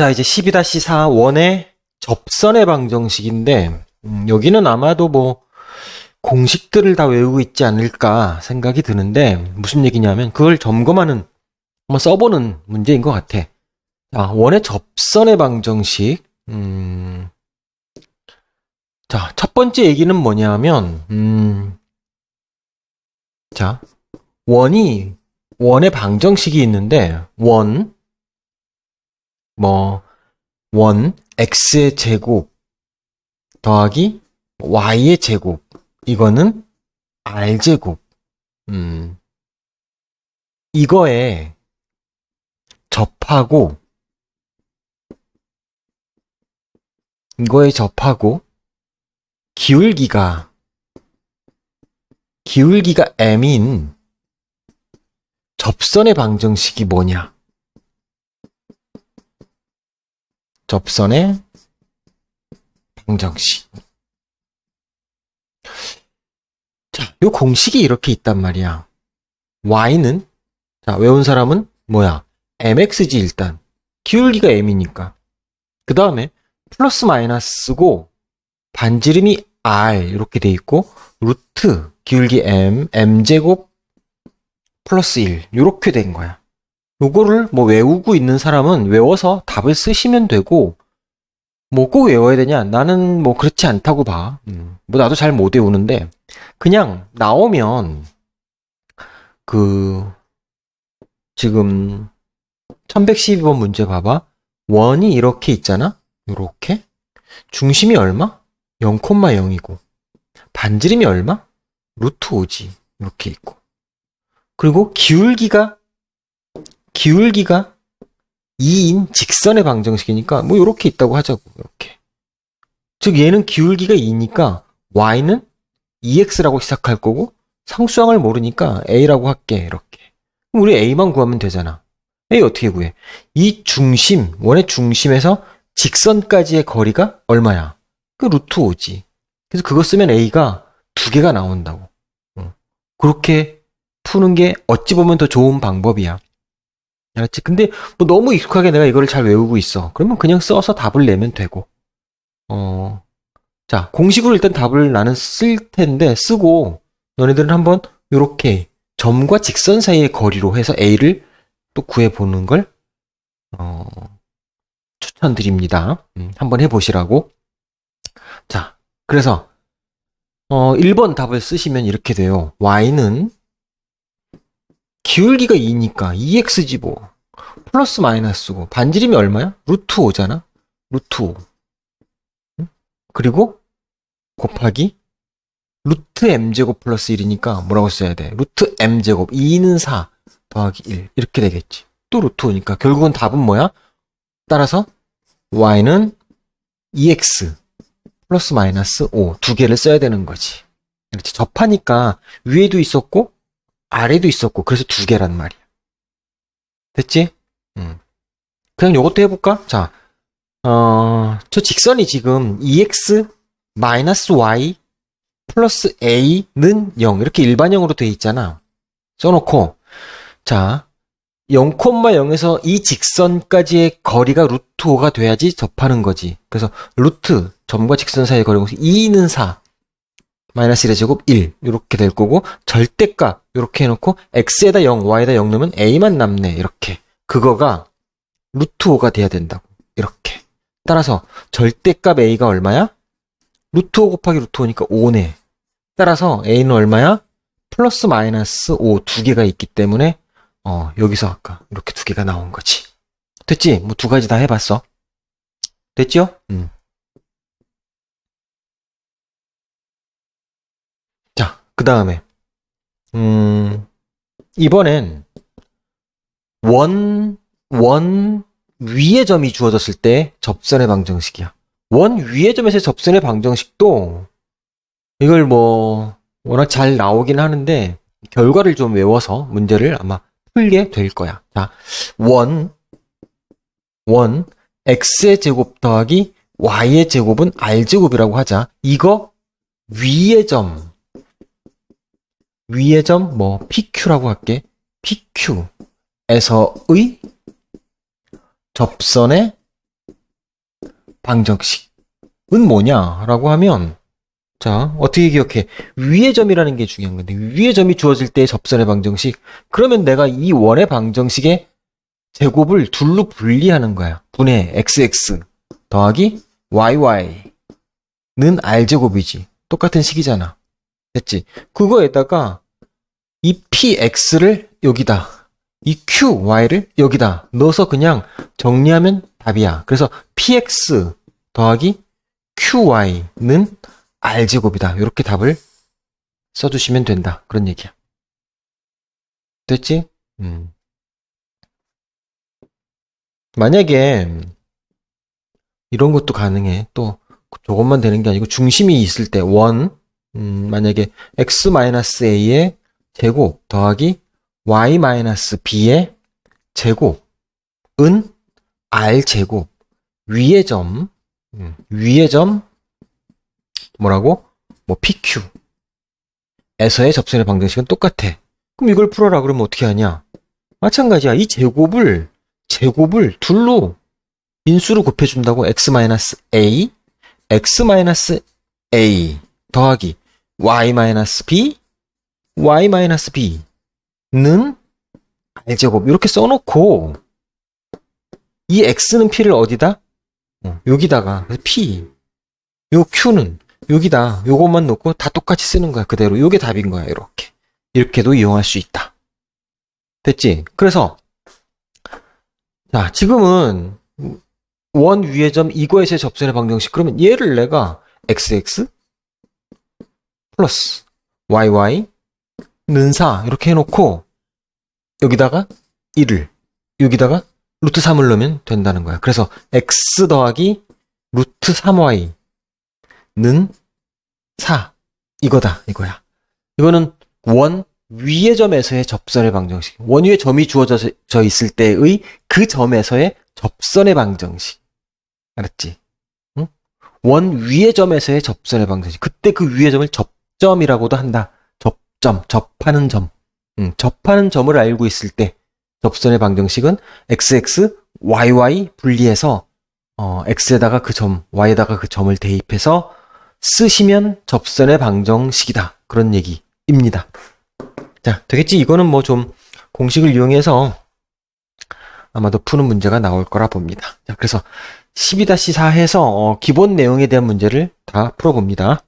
자, 이제 12-4 원의 접선의 방정식인데, 음, 여기는 아마도 뭐, 공식들을 다 외우고 있지 않을까 생각이 드는데, 무슨 얘기냐면, 그걸 점검하는, 한번 써보는 문제인 것 같아. 자, 원의 접선의 방정식, 음, 자, 첫 번째 얘기는 뭐냐면, 음, 자, 원이, 원의 방정식이 있는데, 원, 뭐, 원, x의 제곱 더하기 y의 제곱. 이거는 r제곱. 음, 이거에 접하고, 이거에 접하고, 기울기가, 기울기가 m인 접선의 방정식이 뭐냐? 접선의 방정식. 자, 요 공식이 이렇게 있단 말이야. y는, 자, 외운 사람은 뭐야? mx지 일단. 기울기가 m이니까. 그 다음에 플러스 마이너스고 반지름이 r 이렇게 돼 있고 루트 기울기 m m제곱 플러스 1 이렇게 된 거야. 요거를 뭐 외우고 있는 사람은 외워서 답을 쓰시면 되고 뭐 꼭 외워야 되냐? 나는 뭐 그렇지 않다고 봐. 음, 뭐 나도 잘 못 외우는데 그냥 나오면 그 지금 1112번 문제 봐봐. 원이 이렇게 있잖아. 요렇게 중심이 얼마? 0,0이고 반지름이 얼마? 루트 5지. 이렇게 있고 그리고 기울기가 기울기가 2인 직선의 방정식이니까 뭐 이렇게 있다고 하자고 이렇게 즉 얘는 기울기가 2니까 y는 2x라고 시작할 거고 상수항을 모르니까 a라고 할게 이렇게 그럼 우리 a만 구하면 되잖아 a 어떻게 구해? 이 중심 원의 중심에서 직선까지의 거리가 얼마야? 그 루트 5지 그래서 그거 쓰면 a가 두 개가 나온다고 어. 그렇게 푸는 게 어찌 보면 더 좋은 방법이야 알았지? 근데 뭐 너무 익숙하게 내가 이거를 잘 외우고 있어. 그러면 그냥 써서 답을 내면 되고. 어. 자, 공식으로 일단 답을 나는 쓸 텐데 쓰고 너네들은 한번 요렇게 점과 직선 사이의 거리로 해서 A를 또 구해 보는 걸 어, 추천드립니다. 음, 한번 해 보시라고. 자, 그래서 어, 1번 답을 쓰시면 이렇게 돼요. y는 기울기가 2니까 2x지 뭐. 플러스 마이너스고 반지름이 얼마야? 루트 5잖아. 루트 5. 응? 그리고 곱하기 루트 m제곱 플러스 1이니까 뭐라고 써야 돼? 루트 m제곱 2는 4 더하기 1 이렇게 되겠지. 또 루트 5니까 결국은 답은 뭐야? 따라서 y는 2x 플러스 마이너스 5 두 개를 써야 되는 거지. 그렇지. 접하니까 위에도 있었고 아래도 있었고 그래서 두 개란 말이야. 됐지? 음. 그냥 요것도 해볼까? 자, 어, 저 직선이 지금 2x 마이너스 y 플러스 a는 0 이렇게 일반형으로 돼 있잖아. 써놓고 자 0,0에서 이 직선까지의 거리가 루트 5가 돼야지 접하는 거지. 그래서 루트 점과 직선 사이의 거리가 2는 4 마이너스 1의 제곱 1 이렇게 될 거고 절대값 이렇게 해놓고 x에다 0, y에다 0 넣으면 a만 남네 이렇게 그거가 루트 5가 돼야 된다고 이렇게 따라서 절대값 a가 얼마야? 루트 5 곱하기 루트 5니까 5네 따라서 a는 얼마야? 플러스 마이너스 5 두 개가 있기 때문에 어 여기서 아까 이렇게 두 개가 나온 거지 됐지? 뭐 두 가지 다 해봤어 됐죠? 음. 자, 그 다음에, 음, 이번엔 원, 원 위의 점이 주어졌을 때 접선의 방정식이야. 원 위의 점에서의 접선의 방정식도 이걸 뭐, 워낙 잘 나오긴 하는데, 결과를 좀 외워서 문제를 아마 풀게 될 거야. 자, 원, 원, x의 제곱 더하기 y의 제곱은 r제곱이라고 하자. 이거 위의 점, 위의 점, 뭐, PQ라고 할게. PQ에서의 접선의 방정식은 뭐냐라고 하면 자, 어떻게 기억해? 위의 점이라는 게 중요한 건데 위의 점이 주어질 때의 접선의 방정식 그러면 내가 이 원의 방정식의 제곱을 둘로 분리하는 거야. 분해 xx 더하기 yy 는 r제곱이지. 똑같은 식이잖아. 됐지? 그거에다가 이 px를 여기다 이 qy를 여기다 넣어서 그냥 정리하면 답이야. 그래서 px 더하기 qy는 r제곱이다. 이렇게 답을 써주시면 된다. 그런 얘기야. 됐지? 음. 만약에 이런 것도 가능해. 또 저것만 되는 게 아니고 중심이 있을 때 원, 음, 만약에 x-a의 제곱 더하기 y-b의 제곱은 r제곱 위의 점 음, 위의 점 뭐라고? 뭐 pq 에서의 접선의 방정식은 똑같아. 그럼 이걸 풀어라 그러면 어떻게 하냐? 마찬가지야. 이 제곱을 제곱을 둘로 인수로 곱해준다고 x-a x-a 더하기 y-b y-b는 r제곱 이렇게 써놓고 이 x는 p를 어디다? 어, 여기다가 p. 요 q는 여기다. 요것만 놓고 다 똑같이 쓰는 거야. 그대로. 요게 답인 거야. 이렇게. 이렇게도 이용할 수 있다. 됐지? 그래서 자 지금은 원 위의 점 이거에서의 접선의 방정식. 그러면 얘를 내가 xx 플러스 yy 는4 이렇게 해놓고 여기다가 1을 여기다가 루트 3을 넣으면 된다는 거야. 그래서 x 더하기 루트 3y 는 4 이거다 이거야. 이거는 원 위의 점에서의 접선의 방정식. 원 위에 점이 주어져 져 있을 때의 그 점에서의 접선의 방정식. 알았지? 응? 원 위의 점에서의 접선의 방정식. 그때 그 위의 점을 접점이라고도 한다. 접점, 접하는 점. 음, 접하는 점을 알고 있을 때 접선의 방정식은 xx, yy 분리해서 어, x에다가 그 점, y에다가 그 점을 대입해서 쓰시면 접선의 방정식이다. 그런 얘기입니다. 자, 되겠지? 이거는 뭐 좀 공식을 이용해서 아마도 푸는 문제가 나올 거라 봅니다. 자, 그래서 12-4 해서 어, 기본 내용에 대한 문제를 다 풀어봅니다.